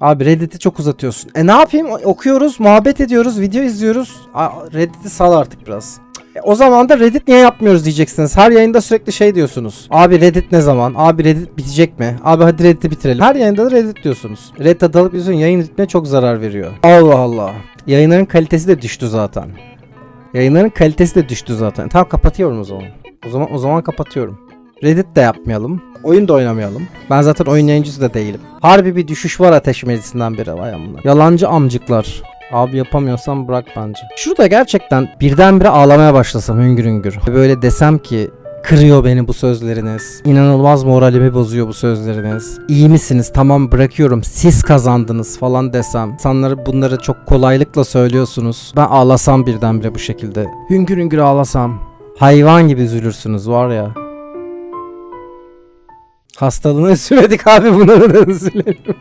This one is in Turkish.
Abi Reddit'i çok uzatıyorsun. E ne yapayım? Okuyoruz, muhabbet ediyoruz, video izliyoruz. Reddit'i sal artık biraz. E, o zaman da Reddit niye yapmıyoruz diyeceksiniz. Her yayında sürekli şey diyorsunuz. Abi Reddit ne zaman? Abi Reddit bitecek mi? Abi hadi Reddit'i bitirelim. Her yayında da Reddit diyorsunuz. Reddit alıp izliyorsun yayın ritmine çok zarar veriyor. Allah Allah. Yayınların kalitesi de düştü zaten. Yayınların kalitesi de düştü zaten. Tamam kapatıyorum o zaman. O zaman o zaman kapatıyorum. Reddit de yapmayalım. Oyun da oynamayalım. Ben zaten oyun yayıncısı da değilim. Harbi bir düşüş var ateş meclisinden beri vay amına. Yalancı amcıklar. Abi yapamıyorsan bırak bence. Şurada gerçekten birdenbire ağlamaya başlasam hüngür hüngür. Böyle desem ki Kırıyor beni bu sözleriniz. İnanılmaz moralimi bozuyor bu sözleriniz. İyi misiniz? Tamam bırakıyorum. Siz kazandınız falan desem. İnsanları bunları çok kolaylıkla söylüyorsunuz. Ben ağlasam birdenbire bu şekilde. Hüngür hüngür ağlasam. Hayvan gibi üzülürsünüz var ya. Hastalığını süredik abi bunları da üzülelim.